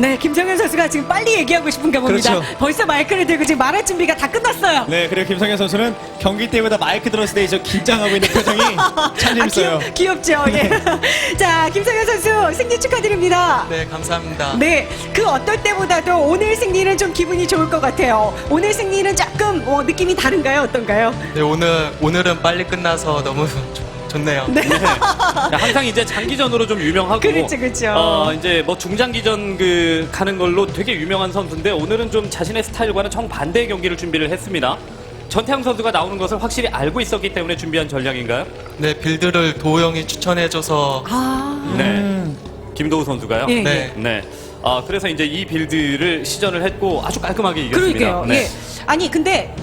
네, 김성현 선수가 지금 빨리 얘기하고 싶은가 봅니다. 그렇죠. 벌써 마이크를 들고 지금 말할 준비가 다 끝났어요. 네, 그리고 김성현 선수는 경기 때보다 마이크 들었을 때저 긴장하고 있는 표정이 참 재밌어요. 아, 귀엽, 죠 예. 자, 김성현 선수 승리 축하드립니다. 네, 감사합니다. 네, 그 어떨 때보다도 오늘 승리는 좀 기분이 좋을 것 같아요. 오늘 승리는 조금 어, 느낌이 다른가요? 어떤가요? 네, 오늘 오늘은 빨리 끝나서 너무 좋- 좋네요. 네. 항상 이제 장기전으로 좀 유명하고 그렇죠, 그렇죠. 어, 이제 뭐 중장기전 그 가는 걸로 되게 유명한 선수인데 오늘은 좀 자신의 스타일과는 정반대의 경기를 준비를 했습니다. 전태양 선수가 나오는 것을 확실히 알고 있었기 때문에 준비한 전략인가요? 네, 빌드를 도우 형이 추천해줘서 아, 네. 김도우 선수가요? 예, 네. 네. 아, 그래서 이제 이 빌드를 시전을 했고 아주 깔끔하게 이겼습니다. 그러게요. 네. 예. 아니 근데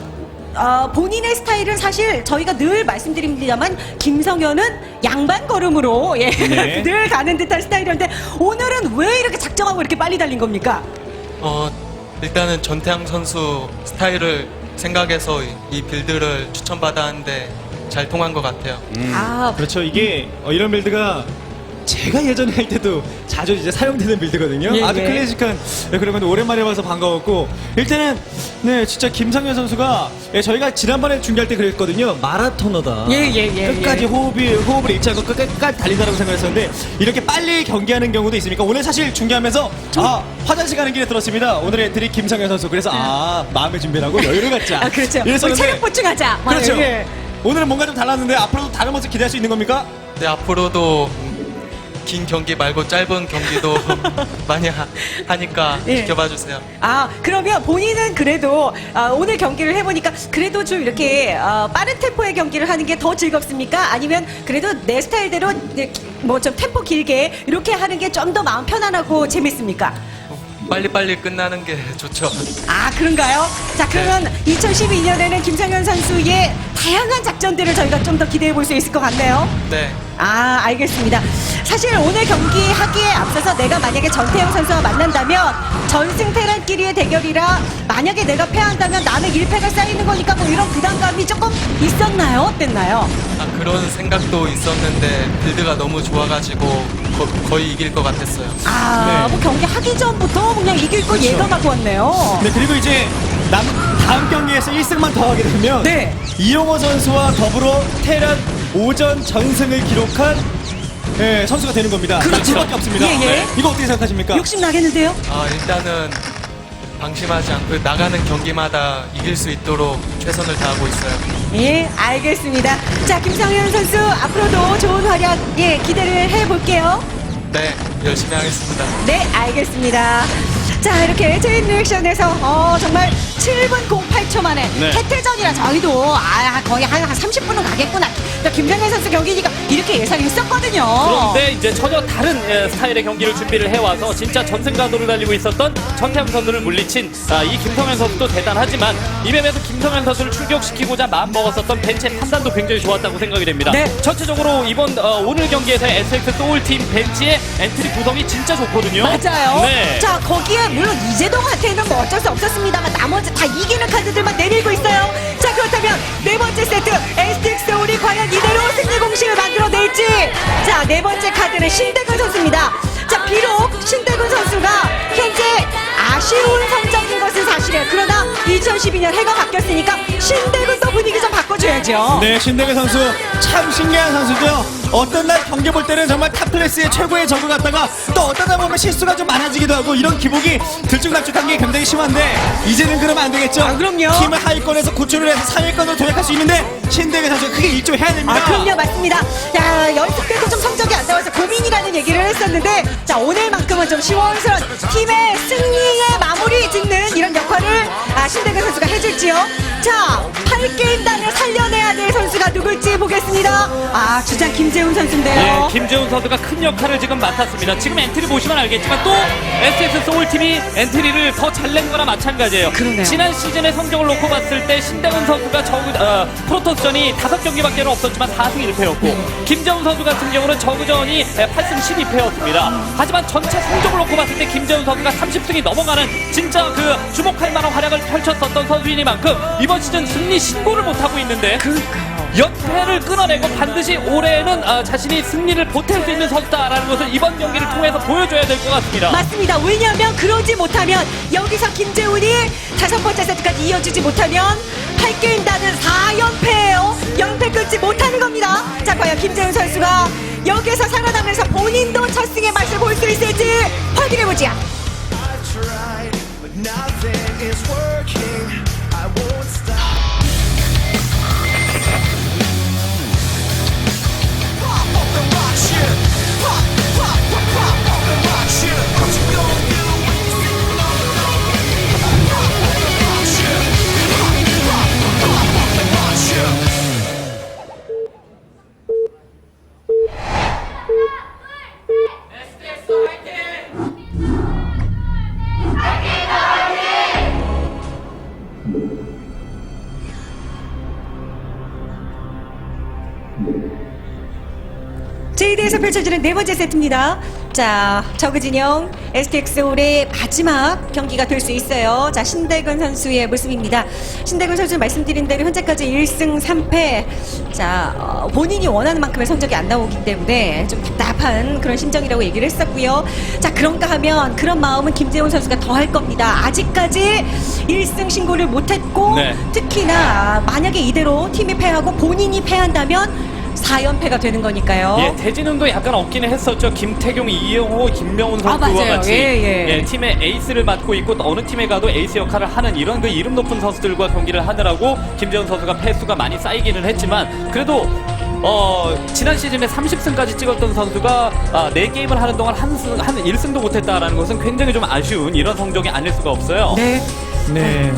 어, 본인의 스타일은 사실 저희가 늘 말씀드립니다만 김성현은 양반 걸음으로 예. 네. 늘 가는 듯한 스타일이었는데 오늘은 왜 이렇게 작정하고 이렇게 빨리 달린 겁니까? 어, 일단은 전태양 선수 스타일을 생각해서 이- 이 빌드를 추천받았는데 잘 통한 것 같아요. 아 그렇죠. 이게 어, 이런 빌드가 제가 예전에 할 때도 자주 이제 사용되는 빌드거든요. 예, 아주 예. 클래식한 네, 그런 건데 오랜만에 봐서 반가웠고 일단은 네 진짜 김상현 선수가 예, 저희가 지난번에 중계할 때 그랬거든요. 마라토너다. 예, 예, 예, 끝까지 예. 호흡이 호흡을 잃지 않고 끝- 끝까지 달린다고 생각했었는데 이렇게 빨리 경기하는 경우도 있으니까 오늘 사실 중계하면서 아 화장실 가는 길에 들었습니다. 오늘의 드립 김상현 선수 그래서 아 마음의 준비라고 여유를 갖자. 아, 그렇죠. 우리 이랬었는데 체력 보충하자. 막 그렇죠. 이렇게. 오늘은 뭔가 좀 달랐는데 앞으로도 다른 모습 기대할 수 있는 겁니까? 네, 앞으로도 긴 경기 말고 짧은 경기도 많이 하, 하니까 예. 지켜봐 주세요. 아 그러면 본인은 그래도 아, 오늘 경기를 해보니까 그래도 좀 이렇게 아, 빠른 템포의 경기를 하는 게 더 즐겁습니까? 아니면 그래도 내 스타일대로 뭐 좀 템포 길게 이렇게 하는 게 좀 더 마음 편안하고 재밌습니까? 빨리빨리 끝나는 게 좋죠. 아 그런가요? 자 그러면 2012년에는 김상현 선수의 다양한 작전들을 저희가 좀 더 기대해 볼 수 있을 것 같네요. 네. 아 알겠습니다. 사실 오늘 경기 하기에 앞서서 내가 만약에 전태영 선수와 만난다면 전승태란끼리의 대결이라 만약에 내가 패한다면 나는 1패가 쌓이는 거니까 뭐 이런 부담감이 조금 있었나요? 어땠나요? 아, 그런 생각도 있었는데 빌드가 너무 좋아가지고 거, 거의 이길 것 같았어요. 아, 네. 뭐 경기 하기 전부터 그냥 이길 거 예감하고 왔네요. 네 그리고 이제 남, 다음 경기에서 1승만 더 하게 되면 네. 이용호 선수와 더불어 테란 오전 전승을 기록한 예, 선수가 되는 겁니다. 그렇죠. 수밖에 없습니다. 예, 예. 네. 이거 어떻게 생각하십니까? 욕심 나겠는데요? 아, 일단은 방심하지 않고 나가는 경기마다 이길 수 있도록 최선을 다하고 있어요. 예, 알겠습니다. 자, 김상현 선수 앞으로도 좋은 활약 예 기대를 해볼게요. 네, 열심히 하겠습니다. 네, 알겠습니다. 자, 이렇게 체인 리액션에서 어, 정말 7분 08초 만에 네. 태태전이라 저희도 아, 거의 한, 한 30분은 가겠구나. 또 김상현 선수 경기니까 이렇게 예상했었거든요. 그런데 이제 전혀 다른 예, 스타일의 경기를 준비를 해와서 진짜 전승가도를 달리고 있었던 전태양 선수를 물리친 아, 이 김성현 선수도 대단하지만 이 맵에서 김성현 선수를 충격시키고자 마음먹었었던 벤치의 판단도 굉장히 좋았다고 생각이 됩니다. 네. 전체적으로 이번 어, 오늘 경기에서 SX 소울팀 벤치의 엔트리 구성이 진짜 좋거든요. 맞아요. 네. 자, 거기에 물론 이재동한테는 뭐 어쩔 수 없었습니다만 나머지 다 이기는 카드들만 내밀고 있어요. 자, 그렇다면 네 번째 세트 STX 서울이 과연 이대로 승리 공식을 만들어낼지. 자, 네 번째 카드는 신대근 선수입니다. 자, 비록 신대근 선수가 현재 아쉬운 성적인 것은 사실 이에요. 그러나 2012년 해가 바뀌었으니까 신대근도 분위기 좀 바꿔줘야죠. 네, 신대근 선수 참 신기한 선수죠. 어떤 날 경기 볼 때는 정말 탑클래스의 최고의 적을 갖다가 또 어떠다 보면 실수가 좀 많아지기도 하고 이런 기복이 들쭉날쭉한 게 굉장히 심한데 이제는 그러면 안 되겠죠. 아, 그럼요. 팀을 하위권에서 구출을 해서 상위권으로 도약할 수 있는데 신대근 선수 크게 일조해야 됩니다. 아, 그럼요, 맞습니다. 자, 연습 때도 좀 성적이 안 나와서 고민이라는 얘기를 했었는데, 자, 오늘만큼은 좀 시원스러운 팀의 승리의 마무리 짓는 이런 역할을 아, 신대근 선수가 해줄지요. 자, 8게임단을 살려내야 될 선수가 누굴지 보겠습니다. 아, 주장 김재훈 선수인데요. 예, 김재훈 선수가 큰 역할을 지금 맡았습니다. 지금 엔트리 보시면 알겠지만 또 SS 소울팀이 엔트리를 더 잘 낸 거나 마찬가지예요. 그러네요. 지난 시즌의 성적을 놓고 봤을 때 신대훈 선수가 저그, 어, 프로토스전이 5경기밖에 없었지만 4승 1패였고 김재훈 선수 같은 경우는 저그전이 8승 12패였습니다. 하지만 전체 성적을 놓고 봤을 때 김재훈 선수가 30승이 넘어가는 진짜 그 주목할 만한 활약을 펼쳤었던 선수이니만큼 이번 시즌 승리 신고를 못하고 있는데 그러니까요. 연패를 끊어내고 반드시 올해는 아, 자신이 승리를 보탤 수 있는 선수다라는 것을 이번 경기를 통해서 보여줘야 될 것 같습니다. 맞습니다. 왜냐하면 그러지 못하면 여기서 김재훈이 다섯 번째 세트까지 이어주지 못하면 8게임 다는 4연패예요. 연패 끊지 못하는 겁니다. 자, 과연 김재훈 선수가 여기서 살아나면서 본인도 첫 승의 맛을 볼 수 있을지 확인해보자. tried, but nothing is working. 세트입니다. 자, 저그진영 STX 올해 마지막 경기가 될 수 있어요. 자, 신대근 선수의 모습입니다. 신대근 선수 말씀드린 대로 현재까지 1승 3패. 자, 어, 본인이 원하는 만큼의 성적이 안 나오기 때문에 좀 답답한 그런 심정이라고 얘기를 했었고요. 자, 그런가 하면 그런 마음은 김재훈 선수가 더 할 겁니다. 아직까지 1승 신고를 못했고 네. 특히나 만약에 이대로 팀이 패하고 본인이 패한다면 4연패가 되는 거니까요. 예, 대진운도 약간 없기는 했었죠. 김태경, 이영호, 김명훈 아, 선수와 맞아요. 같이 예, 예. 팀의 에이스를 맡고 있고 또 어느 팀에 가도 에이스 역할을 하는 이런 그 이름 높은 선수들과 경기를 하느라고 김재훈 선수가 패수가 많이 쌓이기는 했지만 그래도 어, 지난 시즌에 30승까지 찍었던 선수가 아, 4게임을 하는 동안 한, 승, 한 1승도 못했다라는 것은 굉장히 좀 아쉬운 이런 성적이 아닐 수가 없어요. 네. 네.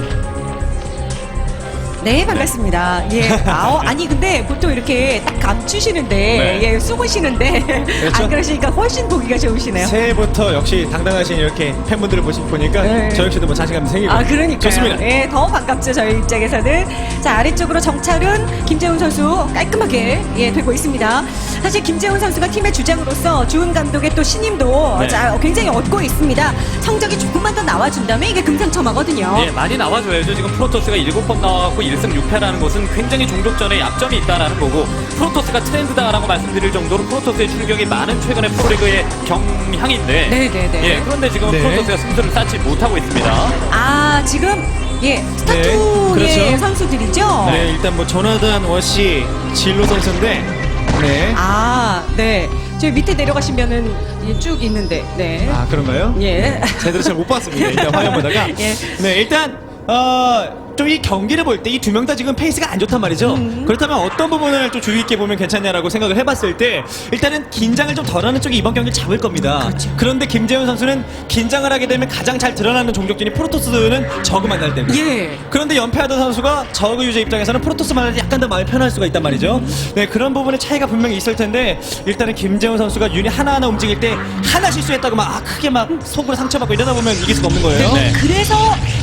네, 반갑습니다. 예. 아우, 아니, 근데 보통 이렇게 딱 감추시는데, 네. 예, 숨으시는데, 그렇죠. 안 그러시니까 훨씬 보기가 좋으시네요. 새해부터 역시 당당하신 이렇게 팬분들을 보시, 보니까 네. 저 역시도 뭐 자신감이 생기고 아, 그러니까요. 좋습니다. 예, 더 반갑죠, 저희 입장에서는. 자, 아래쪽으로 정찰은 김재훈 선수 깔끔하게, 예, 되고 있습니다. 사실 김재훈 선수가 팀의 주장으로서 주은 감독의 또 신임도 네. 자, 굉장히 얻고 있습니다. 성적이 조금만 더 나와준다면 이게 금상첨화거든요. 예, 많이 나와줘야죠. 지금 프로토스가 7번 나왔고 1승 6패라는 것은 굉장히 종족전에 약점이 있다라는 거고 프로토스가 트렌드다라고 말씀드릴 정도로 프로토스의 출격이 많은 최근의 프로리그의 경향인데 네, 네, 네. 예, 그런데 지금 네. 프로토스가 승수를 쌓지 못하고 있습니다. 아, 지금, 예, 스타투의 그렇죠. 선수들이죠? 네, 일단 뭐 조나단 워시 진로 선수인데, 네. 아, 네. 저 밑에 내려가시면은 이쭉 있는데, 네. 아 그런가요? 예. 제대로 잘 못 봤습니다. 일단 화면 보다가. 예. 네, 일단 어. 좀 이 경기를 볼 때 이 두 명 다 지금 페이스가 안 좋단 말이죠. 음. 그렇다면 어떤 부분을 좀 주의 있게 보면 괜찮냐라고 생각을 해봤을 때 일단은 긴장을 좀 덜하는 쪽이 이번 경기를 잡을 겁니다. 그렇죠. 그런데 김재훈 선수는 긴장을 하게 되면 가장 잘 드러나는 종족진이 프로토스는 저그 만날 때입니다. 예. 그런데 연패하던 선수가 저그 유저 입장에서는 프로토스 만날 때 약간 더 마음이 편할 수가 있단 말이죠. 네 그런 부분의 차이가 분명히 있을 텐데 일단은 김재훈 선수가 유닛 하나하나 움직일 때 하나 실수했다고 막 아, 크게 막 속으로 상처받고 이러다 보면 이길 수가 없는 거예요. 네. 그래서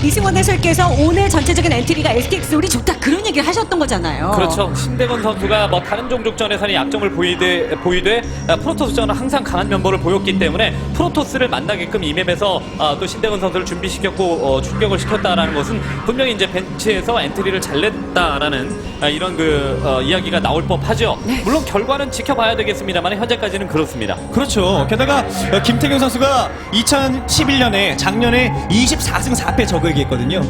이승원 해설께서 오늘 전체적인 엔트리가 STX 우리 좋다 그런 얘기를 하셨던 거잖아요. 그렇죠. 신대건 선수가 뭐 다른 종족전에서는 약점을 보이되, 보이되 아, 프로토스전은 항상 강한 면모를 보였기 때문에 프로토스를 만나게끔 이 맵에서 아, 또 신대건 선수를 준비시켰고 어, 출격을 시켰다라는 것은 분명히 이제 벤치에서 엔트리를 잘 냈다라는 아, 이런 그 어, 이야기가 나올 법하죠. 물론 결과는 지켜봐야 되겠습니다만 현재까지는 그렇습니다. 그렇죠. 게다가 어, 김태경 선수가 2011년에 작년에 24승 4패 적을 얘기했거든요.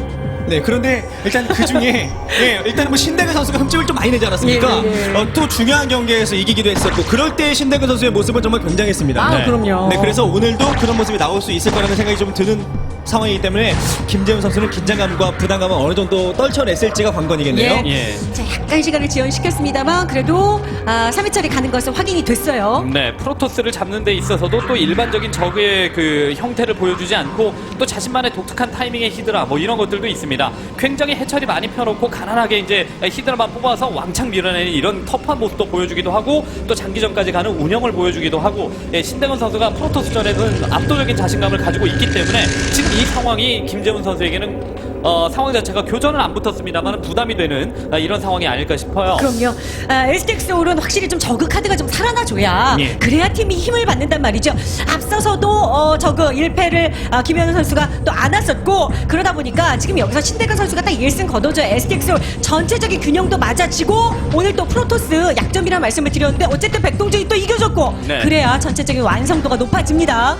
네, 그런데 일단 그 중에 예, 일단 뭐 신대근 선수가 흠집을 좀 많이 내지 않았습니까? 예, 예, 예. 어, 또 중요한 경기에서 이기기도 했었고 그럴 때 신대근 선수의 모습은 정말 굉장했습니다. 아, 네. 그럼요. 네, 그래서 오늘도 그런 모습이 나올 수 있을 거라는 생각이 좀 드는 상황이기 때문에 김재훈 선수는 긴장감과 부담감을 어느 정도 떨쳐냈을지가 관건이겠네요. 예. 예. 자, 약간 시간을 지연시켰습니다만 그래도 아, 3회차례 가는 것은 확인이 됐어요. 네, 프로토스를 잡는 데 있어서도 또 일반적인 적의 그 형태를 보여주지 않고 또 자신만의 독특한 타이밍의 히드라 뭐 이런 것들도 있습니다. 굉장히 해철이 많이 펴놓고 가난하게 이제 히드라만 뽑아서 왕창 밀어내는 이런 터프한 모습도 보여주기도 하고 또 장기전까지 가는 운영을 보여주기도 하고 예, 신대건 선수가 프로토스전에는 압도적인 자신감을 가지고 있기 때문에 지금 이 상황이 김재훈 선수에게는 어, 상황 자체가 교전은 안 붙었습니다만 부담이 되는 아, 이런 상황이 아닐까 싶어요. 그럼요. 아, STX 올은 확실히 좀 저그 카드가 좀 살아나줘야 예. 그래야 팀이 힘을 받는단 말이죠. 앞서서도 어, 저그 1패를 아, 김현우 선수가 또 안았었고 그러다 보니까 지금 여기서 신대근 선수가 딱 1승 거둬줘야 STX 올 전체적인 균형도 맞아지고 오늘 또 프로토스 약점이라는 말씀을 드렸는데 어쨌든 백동준이 또 이겨줬고 네. 그래야 전체적인 완성도가 높아집니다.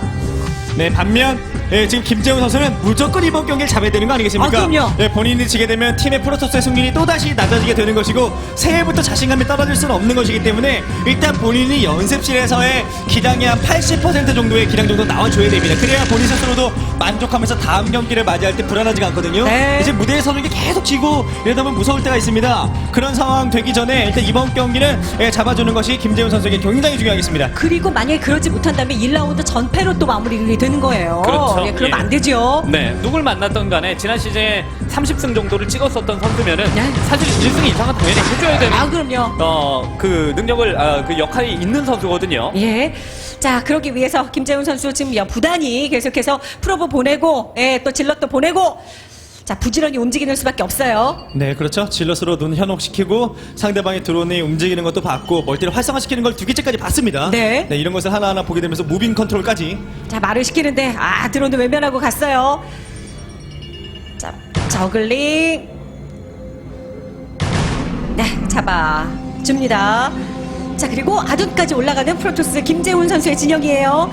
네, 반면 예, 지금 김재훈 선수는 무조건 이번 경기를 잡아야 되는 거 아니겠습니까? 아, 그럼요. 예, 본인이 지게 되면 팀의 프로토스의 승률이 또다시 낮아지게 되는 것이고 새해부터 자신감이 떨어질 수는 없는 것이기 때문에 일단 본인이 연습실에서의 기량의 한80% 정도의 기량 정도 나와줘야 됩니다. 그래야 본인 스스로도 만족하면서 다음 경기를 맞이할 때 불안하지가 않거든요. 네. 이제 무대에서 이렇게 계속 지고 이러다 보면 무서울 때가 있습니다. 그런 상황 되기 전에 일단 이번 경기는 예, 잡아주는 것이 김재훈 선수에게 굉장히 중요하겠습니다. 그리고 만약에 그러지 못한다면 1라운드 전패로 또 마무리가 되는 거예요. 그렇죠. 예, 그러면 예. 안 되죠. 네, 누굴 만났던 간에 지난 시즌에 30승 정도를 찍었었던 선수면은 네. 사실 1승 이상은 당연히 해줘야 되는 아, 그럼요. 어, 그 능력을 아, 그 역할이 있는 선수거든요. 예. 자, 그러기 위해서 김재훈 선수 지금 여- 부단히 계속해서 프로브 보내고, 예, 또 질럿도 보내고, 자, 부지런히 움직이는 수밖에 없어요. 네, 그렇죠. 질럿으로 눈 현혹시키고 상대방의 드론이 움직이는 것도 봤고 멀티를 활성화시키는 걸 두 개째까지 봤습니다. 네. 이런 것을 하나하나 보게 되면서 무빙 컨트롤까지. 자, 말을 시키는데, 아, 드론도 외면하고 갔어요. 자, 저글링. 네, 잡아 줍니다. 자, 그리고 아둔까지 올라가는 프로토스 김재훈 선수의 진영이에요.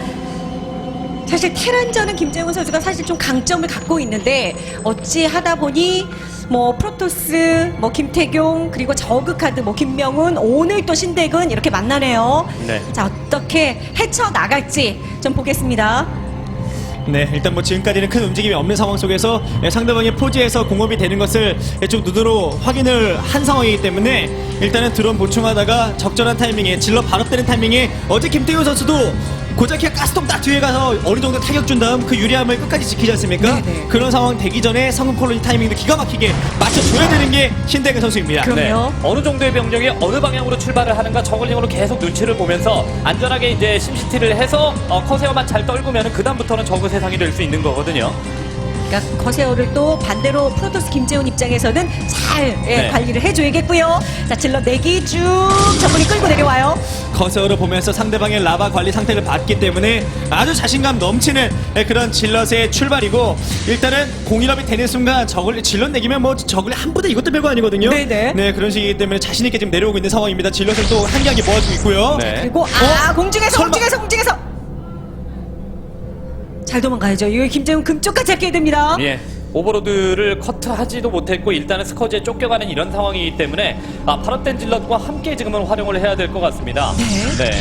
사실 테란전은 김재훈 선수가 사실 좀 강점을 갖고 있는데 어찌 하다 보니 뭐 프로토스, 뭐 김태경 그리고 저그 카드 뭐 김명훈 오늘 또 신대근 이렇게 만나네요. 네. 자 어떻게 헤쳐 나갈지 좀 보겠습니다. 네, 일단 뭐 지금까지는 큰 움직임이 없는 상황 속에서 예, 상대방의 포지에서 공업이 되는 것을 예, 좀 눈으로 확인을 한 상황이기 때문에 일단은 드론 보충하다가 적절한 타이밍에 질러 발업되는 타이밍에 어제 김태훈 선수도 고자키가 가스통 딱 뒤에 가서 어느 정도 타격 준 다음 그 유리함을 끝까지 지키지 않습니까? 네네. 그런 상황 되기 전에 성금 콜로니 타이밍도 기가 막히게 맞춰줘야 되는 게 신대근 선수입니다. 그럼- 그럼요. 네. 어느 정도의 병력이 어느 방향으로 출발을 하는가 저글링으로 계속 눈치를 보면서 안전하게 이제 심시티를 해서 어, 커세어만 잘 떨구면 그 다음부터는 저그 세상이 될 수 있는 거거든요. 그러니까 거세어를 또 반대로 프로토스 김재훈 입장에서는 잘 예, 네. 관리를 해줘야겠고요. 자 질러 내기 쭉 저분이 끌고 내려와요. 커서로 보면서 상대방의 라바 관리 상태를 봤기 때문에 아주 자신감 넘치는 예, 그런 질럿의 출발이고 일단은 공일업이 되는 순간 저걸 질럿 내기면 뭐 저걸 한 부대 이것도 별거 아니거든요. 네네. 네 그런 식이기 때문에 자신 있게 지금 내려오고 있는 상황입니다. 질럿을 또 한기하게 모아주고 있고요. 네. 그리고 아 어? 공중에서 설마- 공중에서 공중에서 잘 도망가야죠. 이거 김재훈 금쪽까지 잡게 됩니다. 예. 오버로드를 커트하지도 못했고 일단은 스커지에 쫓겨가는 이런 상황이기 때문에 아, 파럿된 질럿과 함께 지금은 활용을 해야 될 것 같습니다. 네. 네.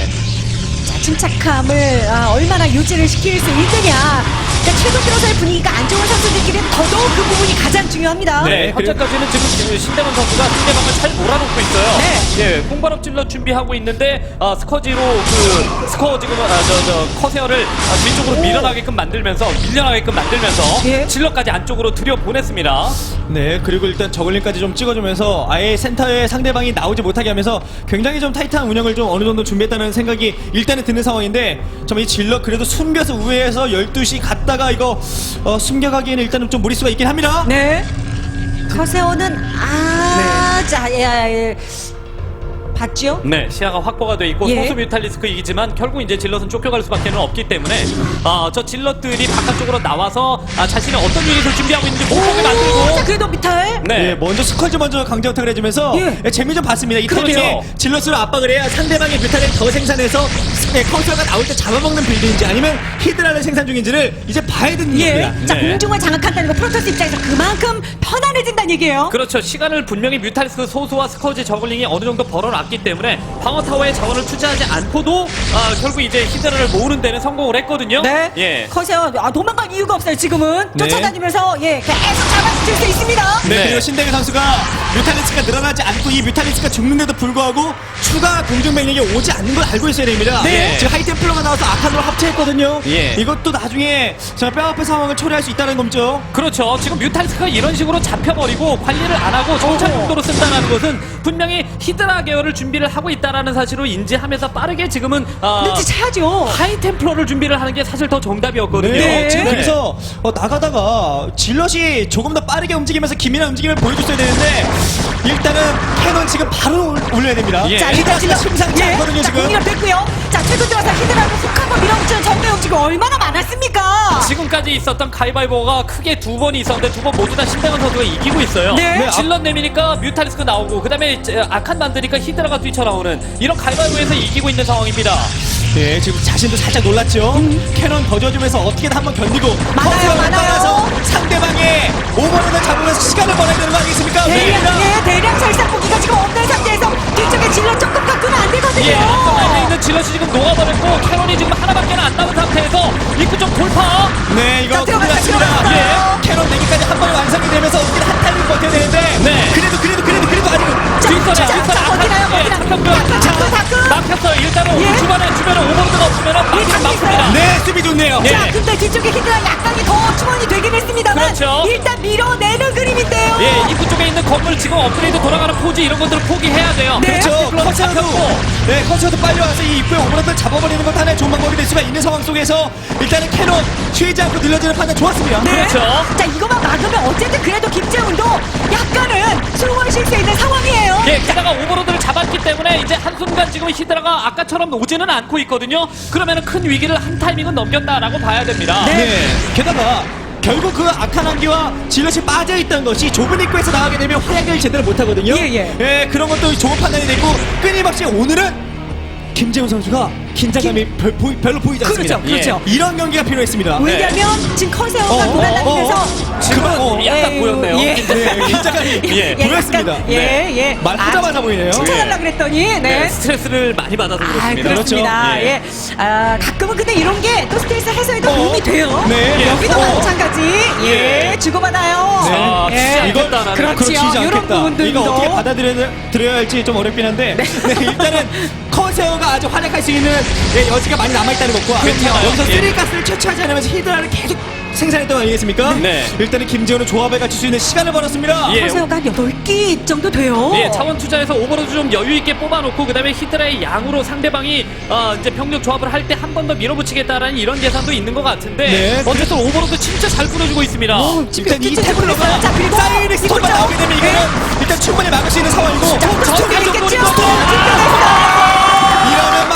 자, 침착함을 아, 얼마나 유지를 시킬 수 있느냐. 그러니까 최근 들어서의 분위기가 안 좋은 선수들끼리는 더더욱 그 부분이 가장 중요합니다. 네, 네, 그리고- 현재까지는 지금 그 신대만 선수가 상대방을. 네. 예, 공발업 질러 준비하고 있는데 아, 스커지로 그 스커 지금 아, 저, 저 커세어를 아, 뒤쪽으로 밀어나게끔 만들면서 밀려나게끔 만들면서 예. 질러까지 안쪽으로 들여 보냈습니다. 네 그리고 일단 저글링까지 좀 찍어주면서 아예 센터에 상대방이 나오지 못하게 하면서 굉장히 좀 타이트한 운영을 좀 어느 정도 준비했다는 생각이 일단은 드는 상황인데 정말 이 질럿 그래도 숨겨서 우회해서 12시 갔다가 이거 어, 숨겨가기에는 일단은 좀 무리수가 있긴 합니다. 네. 커세어는 아, 자, 예, 예. 봤죠? 네, 시야가 확보가 돼 있고 예. 소수 뮤탈리스크이지만 결국 이제 질럿은 쫓겨갈 수밖에 는 없기 때문에 아, 저 질럿들이 바깥쪽으로 나와서 아, 자신의 어떤 유닛을 준비하고 있는지 못 보게 자, 만들고 그래도 비탈. 네. 예, 먼저 스컬즈 먼저 강제 어택을 해주면서 예. 예, 재미 좀 봤습니다. 이 그렇죠. 타이밍에 질럿으로 압박을 해야 상대방의 뮤탈을 더 생산해서 예, 컨트가 나올 때 잡아먹는 빌드인지 아니면 히드라를 생산 중인지를 이제 봐야 되는 예. 겁니다. 자, 네. 공중을 장악한다는 거 프로토스 입장에서 그만큼 편안해진다는 얘기예요. 그렇죠. 시간을 분명히 뮤탈리스크 소수와 스커지 저글링이 어느 정도 벌어놨기 때문에 방어 타워에 자원을 투자하지 않고도 아, 결국 이제 히드라를 모으는 데는 성공을 했거든요. 네. 예. 커세어 아, 도망갈 이유가 없어요. 지금은 네. 쫓아다니면서 예 계속 잡아줄 수 있습니다. 네, 네. 그리고 신대기 선수가 뮤탈리스크가 늘어나지 않고 이 뮤탈리스크가 죽는데도 불구하고 추가 공중 병력이 오지 않는 걸 알고 있어야 됩니다. 네. 지금 하이템플러가 나와서 아칸으로 합체했거든요. 예. 이것도 나중에 정말 뼈아픈 상황을 초래할 수 있다는 거죠. 그렇죠. 지금 뮤탈리스크가 이런 식으로 잡혀버리고 관리를 안 하고 정찰 용도로 쓴다는 것은 분명히 히드라 계열을 준 준비를 하고 있다라는 사실을 인지하면서 빠르게 지금은 아, 눈치채야죠. 하이템플러를 준비를 하는 게 사실 더 정답이었거든요. 네, 지금 네. 그래서 어, 나가다가 질럿이 조금 더 빠르게 움직이면서 기민한 움직임을 보여줬어야 되는데 일단은 캐논 지금 바로 올- 올려야 됩니다. 예. 자, 일단 질러 심상치 않거든요 자, 지금. 공이랑 됐고요. 자, 최근 들어서 훅 한번 밀어붙이는 정대 움직임 얼마나 많았습니까? 지금까지 있었던 가위바위보가 크게 두 번이 있었는데 두 번 모두 다 신대원 선수가 이기고 있어요. 네. 네, 질럿 내미니까 뮤탈리스크 나오고 그다음에 아칸 만드니까 히드라가 뛰쳐나오는 이런 가위바위보에서 이기고 있는 상황입니다. 네, 지금 자신도 살짝 놀랐죠. 캐논 던져주면서 어떻게든 한번 견디고 음. 많아요. 따라서 상대방의 오버로드 잡으면서 시간을 벌어야 되는 거 아니겠습니까? 대량, 네. 예, 대량 살상폭기가 지금 없는 상태에서 뒤쪽에 질러 조금 갖고는 안 되거든요. 예, 질럿이 지금 녹아버렸고 캐논이 지금 하나밖에 안 남은 상태에서 입구 쪽 돌파. 네, 이거 자, 들어갔다, 끝났습니다. 들어갔어요. 예, 캐논 4개까지 한 번에 완성이 되면서 어떻게든 한 타이밍 버텨야 되는데 네. 그래도 그래도 그래도 그래도 아니고 뒷선에 자, 뒷선에 버티나요? 잡혔고 요. 다크, 다크, 다크. 막혔어요. 일단은 예. 주변에 주변에 오버로드가 없으면 예, 잡고 막습니다. 있어요. 네, 수비 좋네요. 자, 예. 근데 뒤쪽에 히드라 약간이 더 충원이 되긴 했습니다만 그렇죠. 일단 밀어내는 그림인데요. 예, 입구 쪽에 있는 건물 지금 업그레이드 돌아가는 포지 이런 것들을 포기해야 돼요. 네. 그렇죠. 커세어도 잡혔고. 네, 커세어도 빨리 와서 이 입구에 오버로드 잡아버리는 것 하나의 좋은 방법이 될 수가 있는 상황 속에서 일단은 캐논 쉬지 않고 늘려지는 판단 좋았습니다. 네. 그렇죠. 자, 이거만 막으면 어쨌든 그래도 김재훈도 약간은 수월 실수에 있는 상황이에요. 예, 게다가 오버로드를 잡았기 때문에 이제 한순간 지금 히드라 가 아까처럼 오지는 않고 있거든요. 그러면은 큰 위기를 한 타이밍은 넘겼다라고 봐야 됩니다. 네. 게다가 결국 그 악한 한기와 질럿이 빠져있던 것이 좁은 입구에서 나가게 되면 활약을 제대로 못하거든요. 예, 예. 그런 것도 좋은 판단이 됐고 끊임없이 오늘은 김재훈 선수가 긴장감이 별, 보, 별로 보이지 않습니다. 그렇죠, 그렇죠. 예. 이런 경기가 필요했습니다. 왜냐면 지금 커세어가 어, 어, 돌아다니면서 지금은 어, 약간 예, 보였네요. 예. 네, 긴장감이 예. 보였습니다. 약간, 예, 네. 예. 말하자마자 보이네요. 칭찬하려고 그랬더니, 네. 네, 스트레스를 많이 받아서 아, 그렇습니다. 그렇습니다. 그렇죠. 예. 예. 아, 가끔은 근데 이런 게 또 스트레스 해소에도 어. 도움이 돼요. 네. 여기도 어. 마찬가지. 예. 예. 주고받아요. 네. 아, 예. 그렇지요. 그렇지 이런. 부분들도. 이거 어떻게 받아들여야 할지 좀 어렵긴 한데 네, 일단은 커세어가 아주 활약할 수 있는 예, 여지가 많이 남아있다는 것과 그렇죠. 여기서 예. 쓰리가스를 채취하지 않으면서 히드라를 계속 생산했던 거 아니겠습니까? 네. 일단은 김재훈은 조합에 갖출 수 있는 시간을 벌었습니다. 예. 커세어가 한 8개 정도 돼요. 예, 차원 투자해서 오버로드 좀 여유 있게 뽑아놓고 그다음에 히드라의 양으로 상대방이 어, 이제 병력 조합을 할 때 한 번 더 밀어붙이겠다라는 이런 계산도 있는 것 같은데 네. 어쨌든 오버로드 진짜 잘 끊어주고 있습니다. 일단 이 진짜 태블로가 잘했어요. 자, 그리고 스톤만 이거죠. 나오게 되면 이거는 일단 충분히 막을 수 있는 상황이고 자, 스톤 정리 가지고 있겠죠? 스톤! 이러면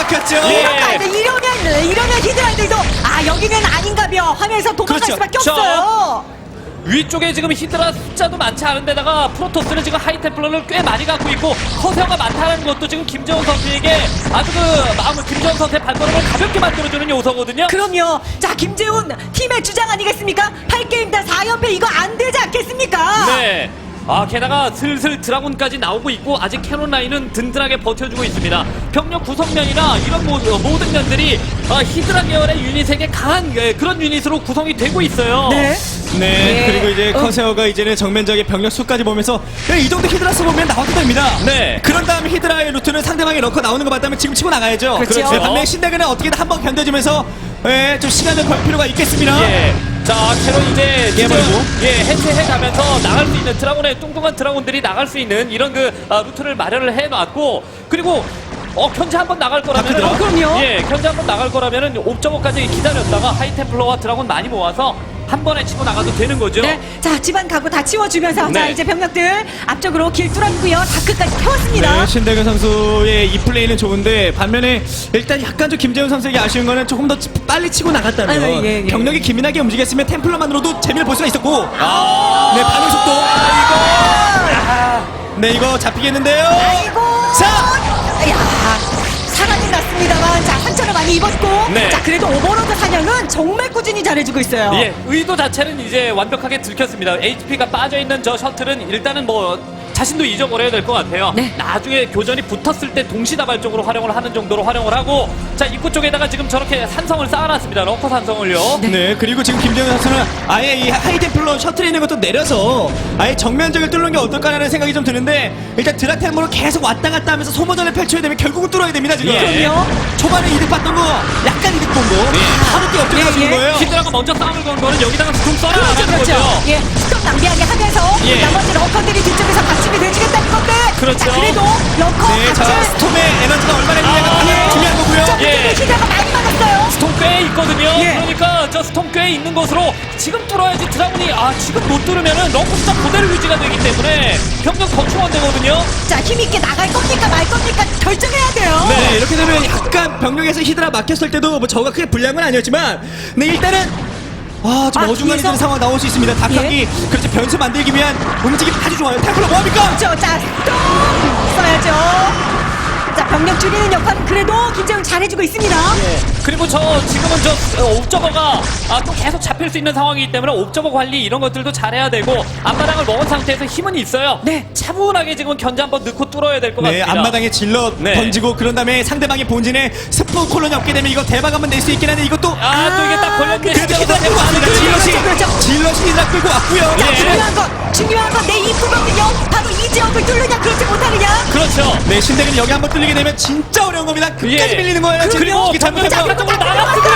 막혔죠. 예. 이러면, 이러면, 이러면 히드라들도 아, 여기는 아닌가벼 하면서 도망갈 그렇죠. 수밖에 저- 없어요. 위쪽에 지금 히드라 숫자도 많지 않은데다가 프로토스는 지금 하이템플러를 꽤 많이 갖고 있고 커세어가 많다는 것도 지금 김재원 선수에게 아주 그 마음을 김재원 선수의 발걸음을 가볍게 만들어주는 요소거든요. 그럼요. 자, 김재훈 팀의 주장 아니겠습니까? 8게임 다 4연패 이거 안 되지 않겠습니까? 네. 아 게다가 슬슬 드라군까지 나오고 있고 아직 캐논 라인은 든든하게 버텨주고 있습니다. 병력 구성면이나 이런 모, 어, 모든 면들이 아, 히드라 계열의 유닛에게 강한 예, 그런 유닛으로 구성이 되고 있어요. 네. 네, 네. 그리고 이제 어. 커세어가 이제는 정면적인 병력 수까지 보면서 그냥 이 정도 히드라스 보면 나와도 됩니다. 네. 그런 다음에 히드라의 루트는 상대방이 넣고 나오는 거 봤다면 지금 치고 나가야죠. 그렇죠. 네, 반면 신대근은 어떻게든 한번 견뎌주면서 예, 좀 시간을 벌 필요가 있겠습니다. 예. 자, 캐논 이제 예, 지금. 예, 해체해 가면서 나갈 수 있는 드라곤의 뚱뚱한 드라곤들이 나갈 수 있는 이런 그 아, 루트를 마련을 해 놨고 그리고 어, 현재 한번 나갈 거라면? 어, 그럼요. 예, 현재 한번 나갈 거라면은 5.5까지 기다렸다가 하이템플러와 드라곤 많이 모아서 한 번에 치고 나가도 되는 거죠. 네. 자, 집안 가구 다 치워주면서 자, 네. 이제 병력들 앞쪽으로 길 뚫었고요. 다크까지 태웠습니다. 네, 신대근 선수의 이 플레이는 좋은데 반면에 일단 약간 좀 김재훈 선수에게 아쉬운 거는 조금 더 치- 빨리 치고 나갔다면 아, 예, 예. 병력이 기민하게 움직였으면 템플러만으로도 재미를 볼 수가 있었고 아, 네 반응 속도 네 이거 잡히겠는데요 아이고. 자 야, 사랑이 났습니다만 자, 많이 입었고 네. 자, 그래도 오버로드 사냥은 정말 꾸준히 잘해주고 있어요. 예, 의도 자체는 이제 완벽하게 들켰습니다. HP가 빠져 있는 저 셔틀은 일단은 뭐 자신도 잊어버려야 될 것 같아요. 네. 나중에 교전이 붙었을 때 동시다발적으로 활용을 하는 정도로 활용을 하고 자 입구 쪽에다가 지금 저렇게 산성을 쌓아놨습니다. 러커 산성을요. 네, 그리고 지금 김재현 선수는 아예 이 하이템플러 셔틀에 있는 것도 내려서 아예 정면적을 뚫는 게 어떨까라는 생각이 좀 드는데 일단 드라템으로 계속 왔다 갔다 하면서 소모전을 펼쳐야 되면 결국은 뚫어야 됩니다 지금. 예. 그럼요. 초반에 이득 봤던 거 약간 이득 본 거. 하루 게 엎드려 예, 주는 예. 거예요. 히드라가 먼저 싸움을 건 거는 여기다가 둥 써라 그렇죠, 하는 그렇죠. 거죠. 예, 낭비하게 하면서 예. 나머지 러커들이 뒤쪽에서 받침이 돼주겠다는 건데 그렇죠. 자, 그래도 럭커 네, 자, 스톰의 에너지가 얼마나 있느냐가 아, 예. 중요한 거고요. 자, 예. 시대가 많이 맞았어요. 스톰 꽤 있거든요. 예. 그러니까 저 스톰 꽤 있는 곳으로 지금 뚫어야지 드라군이 아 지금 못 뚫으면은 럭커스타 그대로 유지가 되기 때문에 병력 거충원 되거든요. 자, 힘있게 나갈 겁니까 말 겁니까 결정해야 돼요. 네, 이렇게 되면 약간 병력에서 히드라 막혔을 때도 뭐 저가 크게 건 아니었지만, 네, 일단은 아, 좀 아, 어중간해지는 뒤에서? 상황 나올 수 있습니다. 닭하기, 예. 그렇지, 변수 만들기 위한 움직임 아주 좋아요. 태클로 뭐합니까? 저, 자, 스톱! 써야죠. 자, 병력 줄이는 역할은 그래도 김재훈 잘해주고 있습니다. 그리고 저 지금은 저 어, 옵저버가 아, 또 계속 잡힐 수 있는 상황이기 때문에 옵저버 관리 이런 것들도 잘해야 되고 앞마당을 먹은 상태에서 힘은 있어요. 네. 차분하게 지금 견제 한번 넣고 뚫어야 될 것 네, 같습니다. 앞마당에 질러 네. 던지고 그런 다음에 상대방의 본진에 스프 콜론이 없게 되면 이거 대박 한번 낼 수 있긴 한데 이것도 아, 또 이게 딱 걸렸네. 그래도 진짜 끌고 대박. 왔습니다. 그렇죠, 질럿이 그렇죠. 질럿이 히드라 끌고 왔고요. 자, 예. 중요한 건, 중요한 건 내 입구거든요. 바로 이 지역을 뚫느냐, 그렇지 못하느냐. 그렇죠. 네, 신대근 여기 한번 뚫리게 되면 진짜 어려운 겁니다. 끝까지 예. 밀리는 거예요. 그리고 이게 잘못하면 바깥쪽으로 자, 나갔습니다.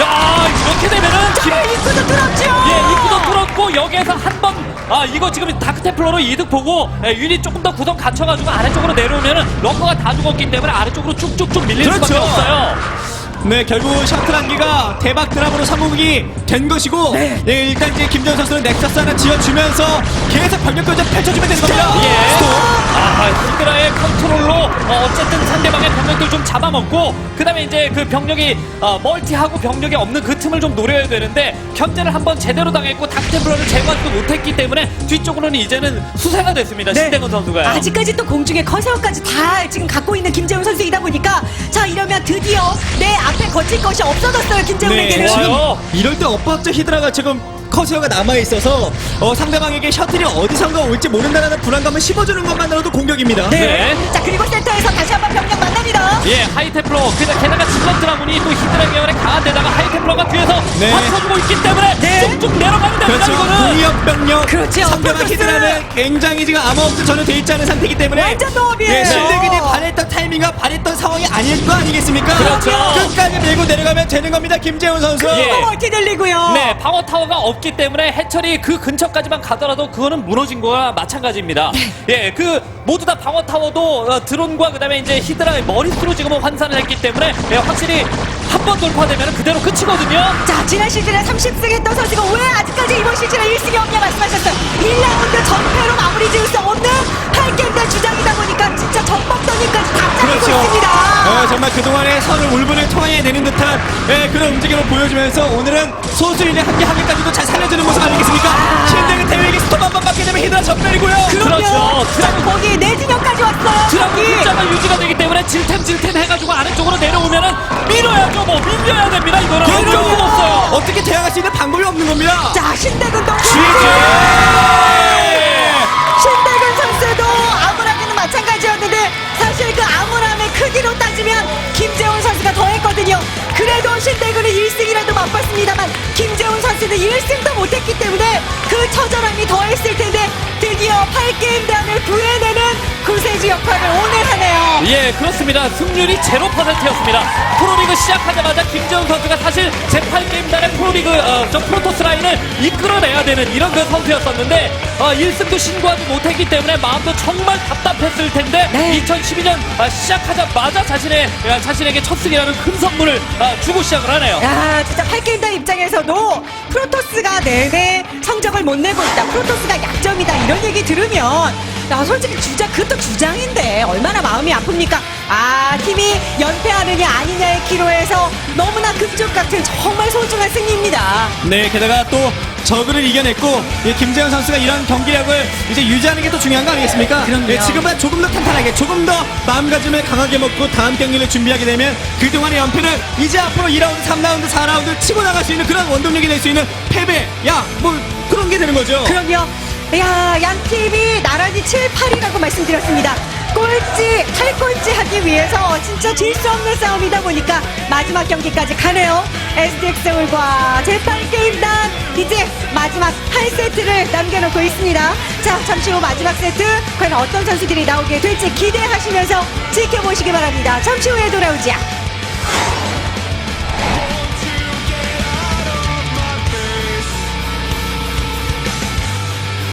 야 이렇게 되면은 김, 자, 입구도 뚫었죠. 예, 입구도 뚫었고 여기에서 한 번 아 이거 지금 다크테플러로 이득 보고 예, 유닛 조금 더 구성 갖춰가지고 아래쪽으로 내려오면은 럭커가 다 죽었기 때문에 아래쪽으로 쭉쭉쭉 밀릴 그렇죠. 수밖에 없어요. 네, 결국 셔틀 한기가 대박 드랍으로 성공이 된 것이고, 네, 일단 이제 김전 선수는 넥서스 하나 지어주면서 계속 병력 교전 펼쳐주면 되는 겁니다. 예. 스톱. 아, 히드라의 컨트롤로 어, 어쨌든 상대방의 병력들 좀 잡아먹고 그 다음에 이제 그 병력이 어, 멀티하고 병력이 없는 그 틈을 좀 노려야 되는데 견제를 한번 제대로 당했고 닥템블러를 제거하지도 못했기 때문에 뒤쪽으로는 이제는 수세가 됐습니다. 신대건 선수가. 네. 아직까지 또 공중에 커세어까지 다 지금 갖고 있는 김재훈 선수이다 보니까 자 이러면 드디어 내 앞에 거칠 것이 없어졌어요 김재훈에게는 네, 지금 좋아요. 이럴 때 엇박자 히드라가 지금 커세어가 남아있어서 어, 상대방에게 셔틀이 어디선가 올지 모른다는 불안감을 씹어주는 것만으로도 공격입니다. 네. 자 그리고 센터에서 다시 한번 병력 만납니다 예, 하이테플러 게다가, 게다가 질럿 드라군이 또 히드라 계열의 강한 데다가 하이테플러가 뒤에서 네. 받쳐주고 있기 때문에 네. 쭉쭉 내려가면 됩니다. 그렇죠. 이거는. 공이역 병력. 그렇죠. 상대방. 히드라는 굉장히 지금 암호업도 전혀 돼 있지 않은 상태이기 때문에 완전 노업이에요. 네, 신대근이 바랬던 타이밍과 바랬던 상황이 아닐 거 아니겠습니까? 그렇죠. 끝까지 밀고 내려가면 되는 겁니다. 김재훈 선수. 예. 또 멀티 들리고요 네, 방어 타워가 없기 때문에 해철이 그 근처까지만 가더라도 그거는 무너진 거와 마찬가지입니다. 예, 그 모두 다 방어 타워도 어, 드론과 그다음에 이제 히드라의 머릿수로 지금은 환산을 했기 때문에 예, 확실히 한 번 돌파되면 그대로 끝이거든요. 자 지난 시즌에 30승 했던 선수가 왜 아직까지 이번 시즌에 1승이 없냐 말씀하셨어요 1라운드 전패로 마무리 지을 수 없는 8게임대 진짜 전범더니까지 다 잘리고 그렇죠. 있습니다 어, 정말 그동안의 선을 울분을 통해야 되는 듯한 예, 그런 움직임을 보여주면서 오늘은 소수인의 한개 한 개까지도 잘 살려주는 모습 아니겠습니까? 신대근 대회에게 스톱 한 번 받게 되면 히드라 전멸이고요. 그럼요 그렇죠. 자 거기 내 진영까지 왔어요 드라군 거기. 숫자가 유지가 되기 때문에 질템 질템 해가지고 아래쪽으로 내려오면은 밀어야죠 뭐 밀려야 됩니다 이거는 어쩔. 수가 없어요. 어떻게 대항할 수 있는 방법이 없는 겁니다. 자 신대근도 네. 신대근 선수도 암울하기는 마찬가지였는데 사실 그 암울함의 크기로 따지면 김재훈 선수가 더했거든요. 그래도 신대근은 1승이라도 맛봤습니다만 김재훈 선수는 1승도 못했기 때문에 그 처절함이 더했을 텐데 드디어 8게임 대항을 구해내는 구세주 역할을 오늘 하네요. 예, 그렇습니다. 승률이 0%였습니다. 프로리그 시작하자마자 김재훈 선수가 사실 제8게임 단의 프로리그, 어, 저 프로토스 라인을 이끌어내야 되는 이런 그 선수였었는데, 어, 1승도 신고하지 못했기 때문에 마음도 정말 답답했을 텐데, 네. 2012년 아, 시작하자마자 자신의, 아, 자신에게 첫 승이라는 큰 선물을 아, 주고 시작을 하네요. 야, 진짜 8게임 대 입장에서도 프로토스가 내내 성적을 못 내고 있다. 프로토스가 약점이다. 이런 얘기 들으면 야, 솔직히 주장 그것도 주장인데 얼마나 마음이 아픕니까? 아, 팀이 연패하느냐 아니냐의 기로에서 너무나 급족 같은 정말 소중한 승리입니다. 네, 게다가 또 저그를 이겨냈고 예, 김재현 선수가 이런 경기력을 이제 유지하는 게더 중요한 거 아니겠습니까? 그럼요. 예, 지금보다 조금 더 탄탄하게, 조금 더 마음가짐을 강하게 먹고 다음 경기를 준비하게 되면 그동안의 연패를 이제 앞으로 2라운드, 3라운드, 4라운드 치고 나갈 수 있는 그런 원동력이 될 수 있는 패배, 야, 뭐 그런 게 되는 거죠. 그럼요. 야, 양 팀이 나란히 7, 8이라고 말씀드렸습니다. 꼴찌, 탈꼴찌 하기 위해서 진짜 질 수 없는 싸움이다 보니까 마지막 경기까지 가네요. SDX 서울과 제8게임단 이제 마지막 한 세트를 남겨놓고 있습니다. 자, 잠시 후 마지막 세트 과연 어떤 선수들이 나오게 될지 기대하시면서 지켜보시기 바랍니다. 잠시 후에 돌아오자.